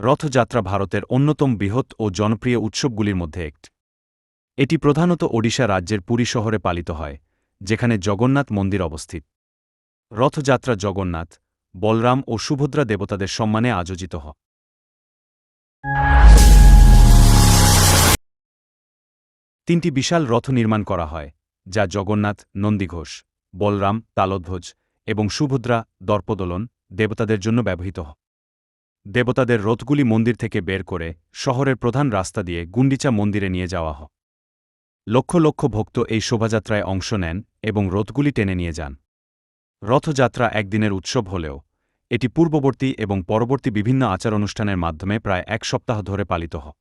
রথযাত্রা ভারতের অন্যতম বৃহৎ ও জনপ্রিয় উৎসবগুলির মধ্যে একটি। এটি প্রধানত ওডিশা রাজ্যের পুরী শহরে পালিত হয়, যেখানে জগন্নাথ মন্দির অবস্থিত। রথযাত্রা জগন্নাথ, বলরাম ও সুভদ্রা দেবতাদের সম্মানে আয়োজিত হয়। তিনটি বিশাল রথ নির্মাণ করা হয়, যা জগন্নাথ নন্দীঘোষ বলরাম, তালধ্বজ এবং সুভদ্রা, দর্পদোলন দেবতাদের জন্য ব্যবহৃত হয়। দেবতাদের রথগুলি মন্দির থেকে বের করে শহরের প্রধান রাস্তা দিয়ে গুন্ডিচা মন্দিরে নিয়ে যাওয়া হয়। লক্ষ লক্ষ ভক্ত এই শোভাযাত্রায় অংশ নেন এবং রথগুলি টেনে নিয়ে যান। রথযাত্রা একদিনের উৎসব হলেও, এটি পূর্ববর্তী এবং পরবর্তী বিভিন্ন আচার অনুষ্ঠানের মাধ্যমে প্রায় এক সপ্তাহ ধরে পালিত হয়।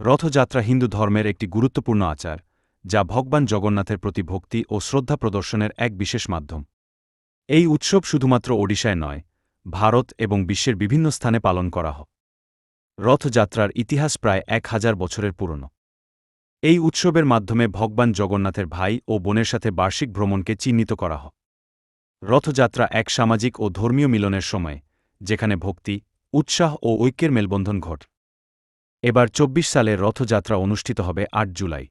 রথযাত্রা হিন্দু ধর্মের একটি গুরুত্বপূর্ণ আচার, যা ভগবান জগন্নাথের প্রতি ভক্তি ও শ্রদ্ধা প্রদর্শনের এক বিশেষ মাধ্যম। এই উৎসব শুধুমাত্র ওডিশায় নয় ভারত এবং বিশ্বের বিভিন্ন স্থানে পালন করা হয়। রথযাত্রার ইতিহাস প্রায় এক হাজার বছরের পুরনো। এই উৎসবের মাধ্যমে ভগবান জগন্নাথের ভাই ও বোনের সাথে বার্ষিক ভ্রমণকে চিহ্নিত করা হয়। রথযাত্রা এক সামাজিক ও ধর্মীয় মিলনের সময়, যেখানে ভক্তি, উৎসাহ ও ঐক্যের মেলবন্ধন ঘট। এবার চব্বিশ সালে রথযাত্রা অনুষ্ঠিত হবে আট জুলাই।